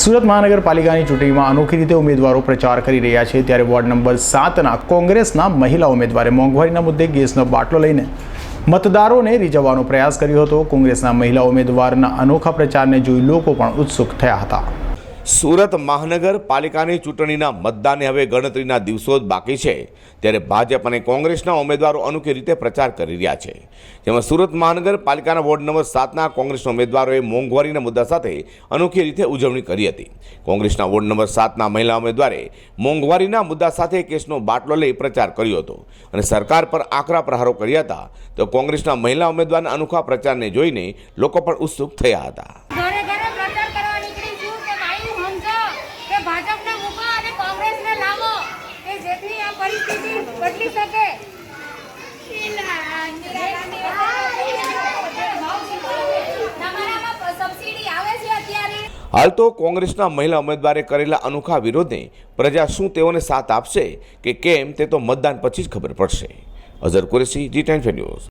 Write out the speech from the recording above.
સુરત મહાનગરપાલિકાની ચૂંટણીમાં અનોખી રીતે ઉમેદવારો પ્રચાર કરી રહ્યા છે. ત્યારે વોર્ડ નંબર સાતના કોંગ્રેસના મહિલા ઉમેદવારે મોંઘવારીના મુદ્દે ગેસનો બાટલો લઈને મતદારોને રીઝવવાનો પ્રયાસ કર્યો હતો. કોંગ્રેસના મહિલા ઉમેદવારના અનોખા પ્રચારને જોઈ લોકો પણ ઉત્સુક થયા હતા. સુરત મહાનગરપાલિકાની ચૂંટણીના મતદાનને હવે ગણતરીના દિવસો જ બાકી છે. ત્યારે ભાજપ અને કોંગ્રેસના ઉમેદવારો અનોખી રીતે પ્રચાર કરી રહ્યા છે. જેમાં સુરત મહાનગરપાલિકાના વોર્ડ નંબર સાતના કોંગ્રેસના ઉમેદવારોએ મોંઘવારીના મુદ્દા સાથે અનોખી રીતે ઉજવણી કરી હતી. કોંગ્રેસના વોર્ડ નંબર સાતના મહિલા ઉમેદવારે મોંઘવારીના મુદ્દા સાથે કેસનો બાટલો લઈ પ્રચાર કર્યો હતો અને સરકાર પર આકરા પ્રહારો કર્યા હતા. તો કોંગ્રેસના મહિલા ઉમેદવારના અનોખા પ્રચારને જોઈને લોકો પણ ઉત્સુક થયા હતા ઘરે ઘરે પ્રચાર કરવા નીકળી છું કે ભાઈ સમજો કે ભાજપને મૂકો અને કોંગ્રેસને લાવો. કે જેથી આ પરિસ્થિતિ બદલી શકે. હાલ તો કોંગ્રેસના મહિલા ઉમેદવારે કરેલા અનોખા વિરોધને પ્રજા શું તેઓને સાથ આપશે કે કેમ તે તો મતદાન પછી જ ખબર પડશે. Azhar Qureshi ji ten news